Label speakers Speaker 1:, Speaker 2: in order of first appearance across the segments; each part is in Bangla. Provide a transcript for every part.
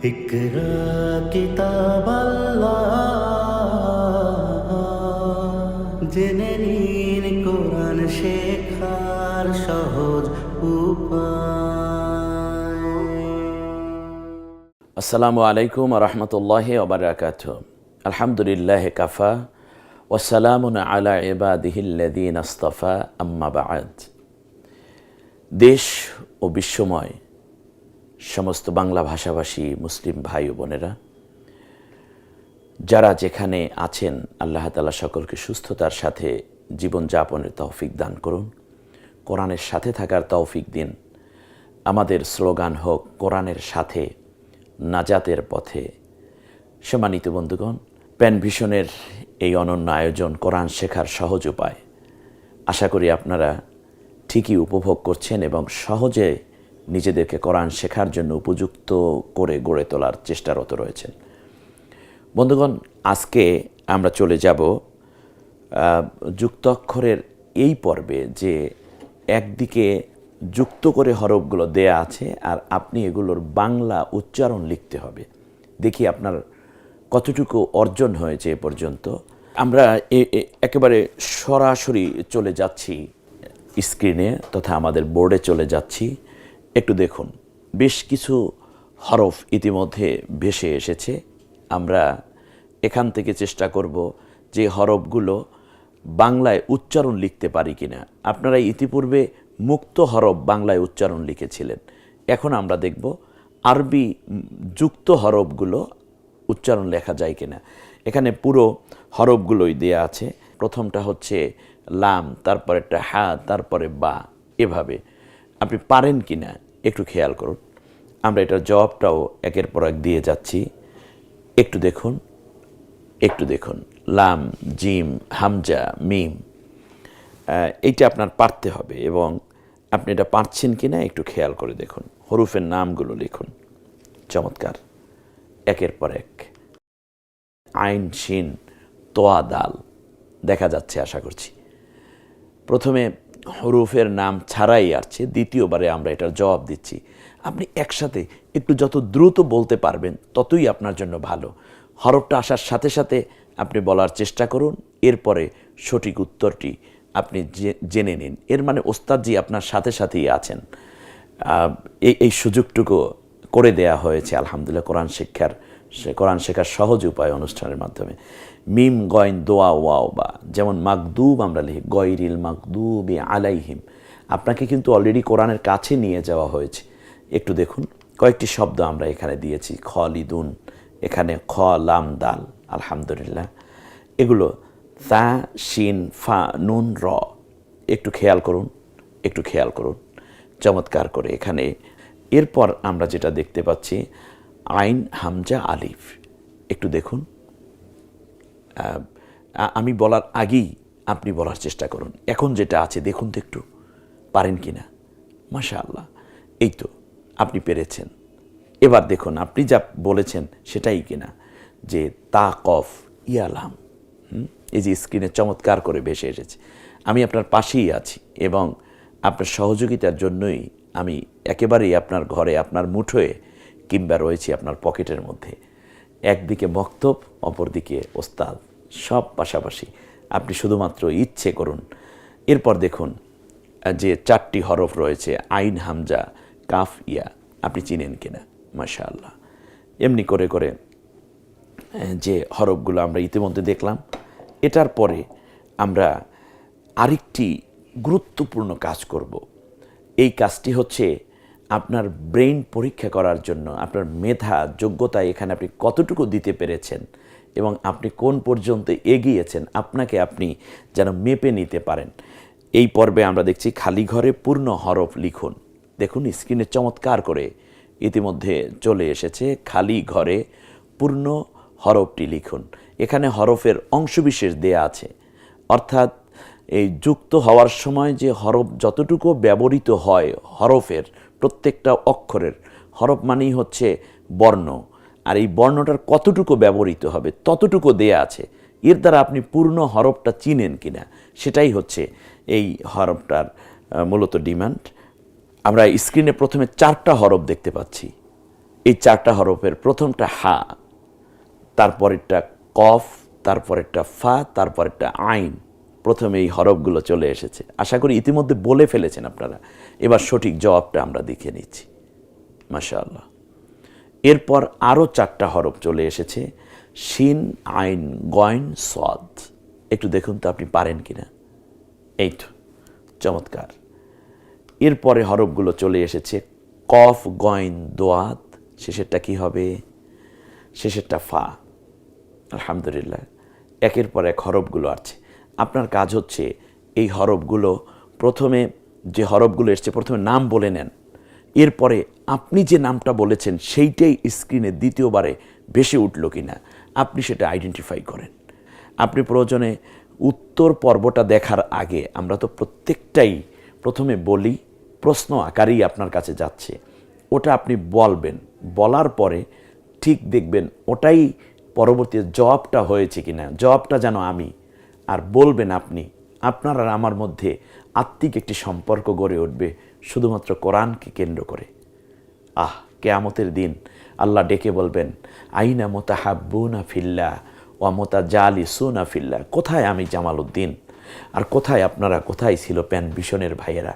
Speaker 1: اقرا কিতাব জেনে নিন কোরআন শেখার সহজ উপায়
Speaker 2: আসসালামু আলাইকুম রহমতুল্লাহ ওবরাকাত আলহামদুলিল্লাহ কাফা ওসালামুন আলা ইবাদিহিল্লাদিন আস্তফা আম্মা বাদ দেশ ও বিশ্বময় সমস্ত বাংলা ভাষাভাষী মুসলিম ভাই ও বোনেরা, যারা যেখানে আছেন, আল্লাহ তালা সকলকে সুস্থতার সাথে জীবনযাপনের তৌফিক দান করুন। কোরআনের সাথে থাকার তৌফিক দিন। আমাদের স্লোগান হোক, কোরআনের সাথে, নাজাতের পথে। সম্মানিত বন্ধুগণ, প্যান ভিশনের এই অনন্য আয়োজন কোরআন শেখার সহজ উপায়। আশা করি আপনারা ঠিকই উপভোগ করছেন এবং সহজে নিজেদেরকে কোরআন শেখার জন্য উপযুক্ত করে গড়ে তোলার চেষ্টারত রয়েছেন। বন্ধুগণ, আজকে আমরা চলে যাব যুক্তাক্ষরের এই পর্বে যে একদিকে যুক্ত করে হরফগুলো দেয়া আছে আর আপনি এগুলোর বাংলা উচ্চারণ লিখতে হবে। দেখি আপনার কতটুকু অর্জন হয়েছে এ পর্যন্ত। আমরা একেবারে সরাসরি চলে যাচ্ছি স্ক্রিনে তথা আমাদের বোর্ডে চলে যাচ্ছি। একটু দেখুন। বেশ কিছু হরফ ইতিমধ্যে ভেসে এসেছে। আমরা এখান থেকে চেষ্টা করব যে হরফগুলো বাংলায় উচ্চারণ লিখতে পারি কিনা। আপনারা ইতিপূর্বে মুক্ত হরফ বাংলায় উচ্চারণ লিখেছিলেন। এখন আমরা দেখব আরবি যুক্ত হরফগুলো উচ্চারণ লেখা যায় কিনা। এখানে পুরো হরফগুলোই দেয়া আছে। প্রথমটা হচ্ছে লাম তারপরে একটা হা, তারপরে বা। এভাবে আপনি পারেন কি না একটু খেয়াল করুন। আমরা এটার জবাবটাও একের পর এক দিয়ে যাচ্ছি। একটু দেখুন একটু দেখুন। লাম, জিম, হামজা, মিম এইটা আপনার পারতে হবে এবং আপনি এটা পারছেন কি না একটু খেয়াল করে দেখুন। হরুফের নামগুলো লিখুন। চমৎকার। একের পর এক। আইন, শিন, তোয়া, দাল। দেখা যাচ্ছে, আশা করছি। প্রথমে হরুফের নাম ছাড়াই আসছে, দ্বিতীয়বারে আমরা এটার জবাব দিচ্ছি। আপনি একসাথে একটু যত দ্রুত বলতে পারবেন, ততই আপনার জন্য ভালো। হরফটা আসার সাথে সাথে আপনি বলার চেষ্টা করুন, এরপরে সঠিক উত্তরটি আপনি জেনে নিন। এর মানে ওস্তাদজি আপনার সাথে সাথেই আছেন। এই এই সুযোগটুকু করে দেয়া হয়েছে, আলহামদুলিল্লাহ, কোরআন শিক্ষার কোরআন শেখার সহজ উপায় অনুষ্ঠানের মাধ্যমে। মিম গয়ন দোয়া ওয়াও বা, যেমন মাকদুব আমরা লিখি, গয়রিল মাকদুব আলাইহিম। আপনাকে কিন্তু অলরেডি কোরআনের কাছে নিয়ে যাওয়া হয়েছে। একটু দেখুন, কয়েকটি শব্দ আমরা এখানে দিয়েছি, খলিদুন, এখানে খ লাম দাল, আলহামদুলিল্লাহ। এগুলো তা, শিন, ফা, নুন, র, একটু খেয়াল করুন, একটু খেয়াল করুন। চমৎকার করে এখানে, এরপর আমরা যেটা দেখতে পাচ্ছি, আইন হামজা আলিফ। একটু দেখুন আমি বলার আগেই আপনি বলার চেষ্টা করুন। এখন যেটা আছে দেখুন তো একটু। পারেন কি না? মাশা আল্লাহ এই তো, আপনি পেরেছেন। এবার দেখুন, আপনি যা বলেছেন সেটাই কিনা যে তা, কফ, ইয়ালাম এই যে স্ক্রিনে চমৎকার করে ভেসে এসেছে। আমি আপনার পাশেই আছি এবং আপনার সহযোগিতার জন্যই আমি একেবারেই আপনার ঘরে, আপনার মুঠোয় কিংবা রয়েছি আপনার পকেটের মধ্যে। একদিকে বক্তব অপরদিকে ওস্তাদ। সব পাশাপাশি আপনি শুধুমাত্র ইচ্ছে করুন। এরপর দেখুন, যে চারটি হরফ রয়েছে, আইন, হামজা, কাফ, ইয়া। আপনি চিনেন কিনা? মাশা আল্লাহ এমনি করে করে, যে হরফগুলো আমরা ইতিমধ্যে দেখলাম, এটার পরে আমরা আরেকটি গুরুত্বপূর্ণ কাজ করব। এই কাজটি হচ্ছে আপনার ব্রেইন পরীক্ষা করার জন্য, আপনার মেধা, যোগ্যতা এখানে আপনি কতটুকু দিতে পেরেছেন এবং আপনি কোন পর্যন্ত এগিয়েছেন, আপনাকে আপনি যেন মেপে নিতে পারেন। এই পর্বে আমরা দেখছি খালি ঘরে পূর্ণ হরফ লিখুন। দেখুন, স্ক্রিনে চমৎকার করে ইতিমধ্যে চলে এসেছে, খালি ঘরে পূর্ণ হরফটি লিখুন। এখানে হরফের অংশবিশেষ দেয়া আছে। অর্থাৎ এই যুক্ত হওয়ার সময় যে হরফ যতটুকু ব্যবহৃত হয় হরফের প্রত্যেকটা অক্ষরের, হরফ মানেই হচ্ছে বর্ণ। আর এই বর্ণটার কতটুকু ব্যবহৃত হবে, ততটুকু দেয়া আছে। এর দ্বারা আপনি পূর্ণ হরফটা চিনেন কিনা, সেটাই হচ্ছে এই হরফটার মূলত ডিমান্ড। আমরা স্ক্রিনে প্রথমে চারটা হরফ দেখতে পাচ্ছি। এই চারটা হরফের প্রথমটা হা, তারপরেরটা কফ, তারপরেরটা ফা, তারপরেরটা আইন। প্রথমে এই হরফগুলো চলে এসেছে। আশা করি ইতিমধ্যে বলে ফেলেছেন আপনারা। এবার সঠিক জবাবটা আমরা দেখে নিচ্ছি। মাশাআল্লাহ। এরপর আরও চারটা হরফ চলে এসেছে। শিন, আইন, গয়ন, সদ। একটু দেখুন তো আপনি পারেন কিনা। এই তো, চমৎকার। এরপরে হরফগুলো চলে এসেছে। কফ, গয়ন, দোয়াত। শেষেরটা কি হবে? শেষেরটা ফা। আলহামদুলিল্লাহ। একের পর এক হরফগুলো আছে আপনার কাজ হচ্ছে এই হরফগুলো প্রথমে যে হরফগুলো এসছে, প্রথমে নাম বলে নেন। এরপরে আপনি যে নামটা বলেছেন, সেইটাই স্ক্রিনে দ্বিতীয়বারে ভেসে উঠল কিনা, আপনি সেটা আইডেন্টিফাই করেন। আপনি প্রয়োজনে উত্তর পর্বটা দেখার আগে আমরা তো প্রত্যেকটাই প্রথমে বলি, প্রশ্ন আকারেই আপনার কাছে যাচ্ছে। ওটা আপনি বলবেন, বলার পরে ঠিক দেখবেন ওটাই পরবর্তী জবাবটা হয়েছে কিনা, জবাবটা যেন আমি আর বলবেন আপনি, আপনার আর আমার মধ্যে আত্মিক একটি সম্পর্ক গড়ে উঠবে শুধুমাত্র কোরআনকে কেন্দ্র করে। আহ, কেয়ামতের দিন আল্লাহ ডেকে বলবেন, আইনা মোতা হাব্বুনা ফিল্লা ও মোতা জালি সুনা ফিল্লা কোথায় আমি জামাল উদ্দিন আর কোথায় আপনারা? কোথায় ছিল প্যান ভীষণের ভাইয়েরা?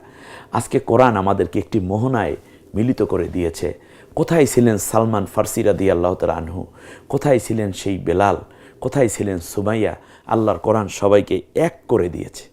Speaker 2: আজকে কোরআন আমাদেরকে একটি মোহনায় মিলিত করে দিয়েছে। কোথায় ছিলেন সালমান ফার্সিরা দিয়ে আল্লাহ তালা আনহু? কোথায় ছিলেন সেই বেলাল? কোথায় ছিলেন সুমাইয়া? আল্লাহর কোরআন সবাইকে এক করে দিয়েছে।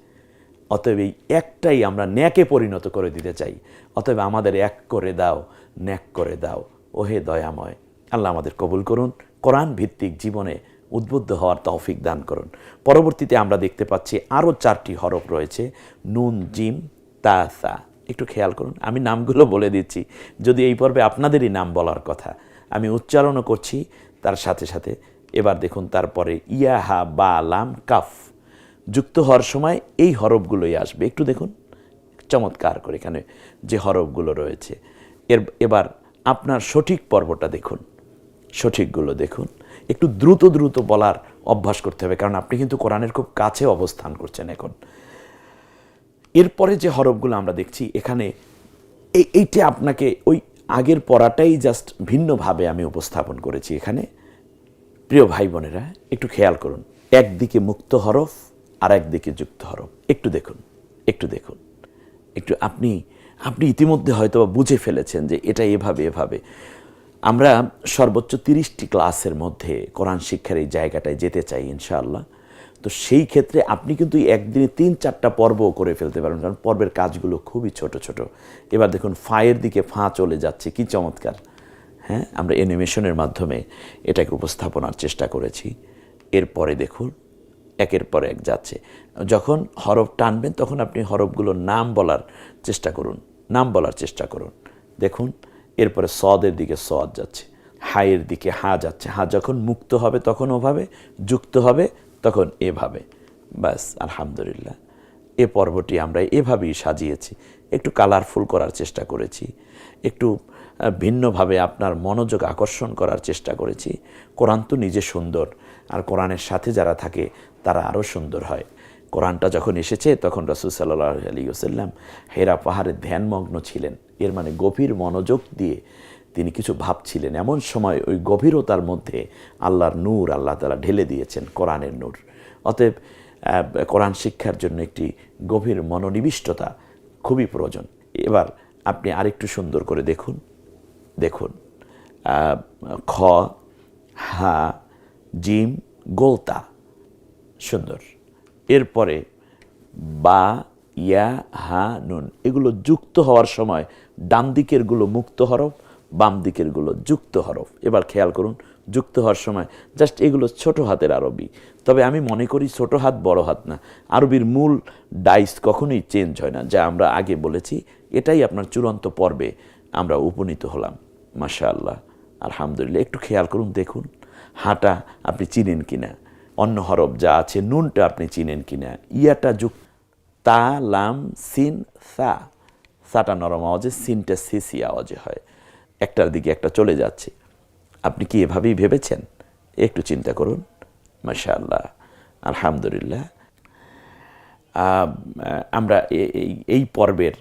Speaker 2: অতএব এই একটাই আমরা ন্যাকে পরিণত করে দিতে চাই। অতএব আমাদের এক করে দাও, ন্যাক করে দাও। ওহে দয়াময়, আল্লাহ আমাদের কবুল করুন, কোরআন ভিত্তিক জীবনে উদ্বুদ্ধ হওয়ার তৌফিক দান করুন। পরবর্তীতে আমরা দেখতে পাচ্ছি আরও চারটি হরফ রয়েছে, নুন, জিম, তা, সা। একটু খেয়াল করুন, আমি নামগুলো বলে দিচ্ছি, যদি এই পর্বে আপনাদেরই নাম বলার কথা। আমি উচ্চারণও করছি, তার সাথে সাথে এবার দেখুন তারপরে ইয়াহা বা লাম কাফ। যুক্ত হওয়ার সময় এই হরফগুলোই আসবে। একটু দেখুন, চমৎকার করে এখানে যে হরফগুলো রয়েছে। এর, এবার আপনার সঠিক পর্বটা দেখুন। সঠিকগুলো দেখুন। একটু দ্রুত দ্রুত বলার অভ্যাস করতে হবে, কারণ আপনি কিন্তু কোরআনের খুব কাছে অবস্থান করছেন এখন। এরপরে যে হরফগুলো আমরা দেখছি, এখানে এই এইটা আপনাকে ওই আগের পড়াটাই জাস্ট ভিন্নভাবে আমি উপস্থাপন করেছি এখানে। প্রিয় ভাই বোনেরা, একটু খেয়াল করুন। একদিকে মুক্ত হরফ আর একদিকে যুক্ত হরফ। একটু দেখুন একটু দেখুন। একটু আপনি আপনি ইতিমধ্যে হয়তো বুঝে ফেলেছেন যে এটা এভাবে এভাবে। আমরা সর্বোচ্চ তিরিশটি ক্লাসের মধ্যে কোরআন শিক্ষার এই জায়গাটায় যেতে চাই ইনশাআল্লাহ। তো সেই ক্ষেত্রে আপনি কিন্তু একদিনে তিন, চারটা পর্বও করে ফেলতে পারেন কারণ পর্বের কাজগুলো খুবই ছোট ছোট। এবার দেখুন, ফায়ের দিকে ফাঁ চলে যাচ্ছে, কি চমৎকার। হ্যাঁ আমরা অ্যানিমেশনের মাধ্যমে এটাকে উপস্থাপনার চেষ্টা করেছি। এরপরে দেখুন, একের পর এক যাচ্ছে। যখন হরফ টানবেন, তখন আপনি হরফগুলোর নাম বলার চেষ্টা করুন, নাম বলার চেষ্টা করুন। দেখুন, এরপরে সদের দিকে সদ যাচ্ছে, হায়ের দিকে হা যাচ্ছে। হা যখন মুক্ত হবে, তখন ওভাবে, যুক্ত হবে, তখন এভাবে। ব্যাস, আলহামদুলিল্লাহ। এ পর্বটি আমরা এভাবেই সাজিয়েছি। একটু কালারফুল করার চেষ্টা করেছি। একটু ভিন্নভাবে আপনার মনোযোগ আকর্ষণ করার চেষ্টা করেছি। কোরআন তো নিজে সুন্দর, আর কোরআনের সাথে যারা থাকে তারা আরও সুন্দর হয়। কোরআনটা যখন এসেছে তখন রসুল সাল্লাহ আলী ওসাল্লাম হেরা পাহাড়ে ধ্যানমগ্ন ছিলেন। এর মানে গভীর মনোযোগ দিয়ে তিনি কিছু ভাবছিলেন। এমন সময় ওই গভীরতার মধ্যে আল্লাহর নূর আল্লাহ তালা ঢেলে দিয়েছেন কোরআনের নূর। অতএব কোরআন শিক্ষার জন্য একটি গভীর মনোনিবিষ্টতা খুবই প্রয়োজন। এবার আপনি আরেকটু সুন্দর করে দেখুন। দেখুন খ, হা, জিম, গোলতা, সুন্দর। এরপরে বা, ইয়া, হা, নুন, এগুলো যুক্ত হওয়ার সময় ডান দিকেরগুলো মুক্ত হরফ, বাম দিকেরগুলো যুক্ত হরফ। এবার খেয়াল করুন যুক্ত হওয়ার সময় জাস্ট এগুলো ছোট হাতের আরবি। তবে আমি মনে করি ছোট হাত বড় হাত না। আরবির মূল ডাইস কখনোই চেঞ্জ হয় না, যা আমরা আগে বলেছি। এটাই আপনার চূড়ান্ত পর্বে আমরা উপনীত হলাম। মাশা আল্লাহ আলহামদুলিল্লাহ। একটু খেয়াল করুন, দেখুন, হাঁটা আপনি চিনেন কিনা? অন্য হরফ যা আছে, নুনটা আপনি চিনেন কিনা? ইয়াটা যুক্ত, তা, লাম, সিন, সা। সাটা নরম আওয়াজে, সিনটা সিসি আওয়াজে হয়। একটার দিকে একটা চলে যাচ্ছে। আপনি কি এভাবেই ভেবেছেন? একটু চিন্তা করুন। মাশা আল্লাহ আলহামদুলিল্লাহ আমরা এই পর্বের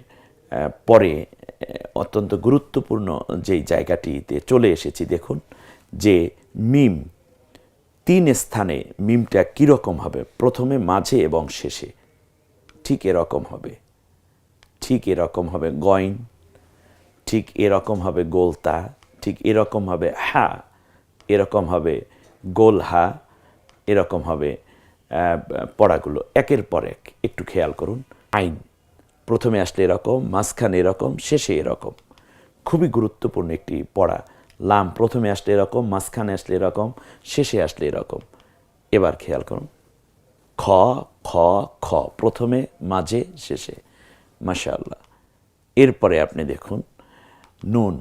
Speaker 2: পরে অত্যন্ত গুরুত্বপূর্ণ যেই জায়গাটিতে চলে এসেছি, দেখুন, যে মিম, তিন স্থানে মিমটা কীরকম হবে? প্রথমে মাঝে এবং শেষে। ঠিক এরকম হবে। ঠিক এরকম হবে গয়ন। ঠিক এরকম হবে গোলতা। ঠিক এরকম হবে হা, এরকম হবে, গোল হা, এরকম হবে পড়াগুলো, একের পর এক, একটু খেয়াল করুন, আইন, প্রথমে আসলে এরকম, মাঝখানে এরকম, শেষে এরকম, খুবই গুরুত্বপূর্ণ একটি পড়া, লাম প্রথমে আসলে এরকম, মাঝখানে আসলে এরকম, শেষে আসলে এরকম, এবার খেয়াল করুন, খ খ খ, প্রথমে, মাঝে, শেষে, মাশাআল্লাহ, এরপরে আপনি দেখুন, নুন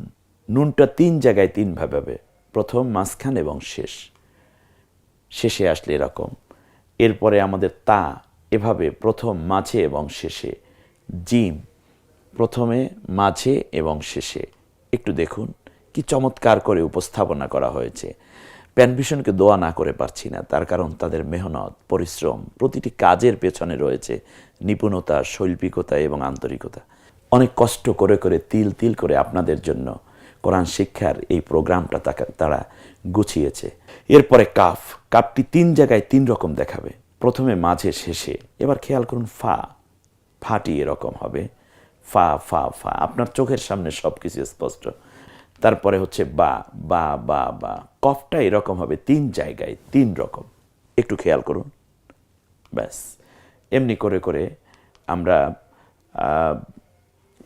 Speaker 2: নুনটা তিন জায়গায় তিনভাবে হবে। প্রথম, মাঝখান এবং শেষ। শেষে আসলে এরকম। এরপরে আমাদের তা এভাবে প্রথম, মাঝে এবং শেষে। জিম, প্রথমে, মাঝে এবং শেষে। একটু দেখুন, কি চমৎকার করে উপস্থাপনা করা হয়েছে। প্যানভিশনকে দোয়া না করে পারছি না, তার কারণ তাদের মেহনত, পরিশ্রম, প্রতিটি কাজের পেছনে রয়েছে নিপুণতা, শৈল্পিকতা এবং আন্তরিকতা। অনেক কষ্ট করে করে, তিল তিল করে আপনাদের জন্য কোরআন শিক্ষার এই প্রোগ্রামটা তারা গুছিয়েছে। এরপরে কাফ, কাপটি তিন জায়গায় তিন রকম দেখাবে। প্রথমে মাঝে, শেষে। এবার খেয়াল করুন, ফা, ফাটি এরকম হবে। ফা ফা ফা। আপনার চোখের সামনে সব কিছু স্পষ্ট। তারপরে হচ্ছে বা বা বা বা। কফটা এরকম হবে, তিন জায়গায় তিন রকম। একটু খেয়াল করুন। ব্যাস। এমনি করে করে আমরা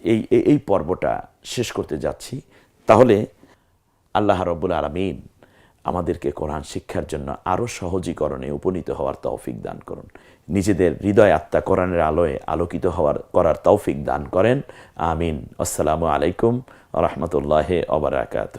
Speaker 2: এই- এই পর্বটা শেষ করতে যাচ্ছি। তাহলে আল্লাহ রব্বুল আলমিন আমাদেরকে কোরআন শিক্ষার জন্য আরও সহজীকরণে উপনীত হওয়ার তৌফিক দান করুন। নিজেদের হৃদয় আত্মা কোরআনের আলোয় আলোকিত হওয়ার, করার তৌফিক দান করেন। আমিন। আসসালামু আলাইকুম রহমতুল্লাহ অবরাকাত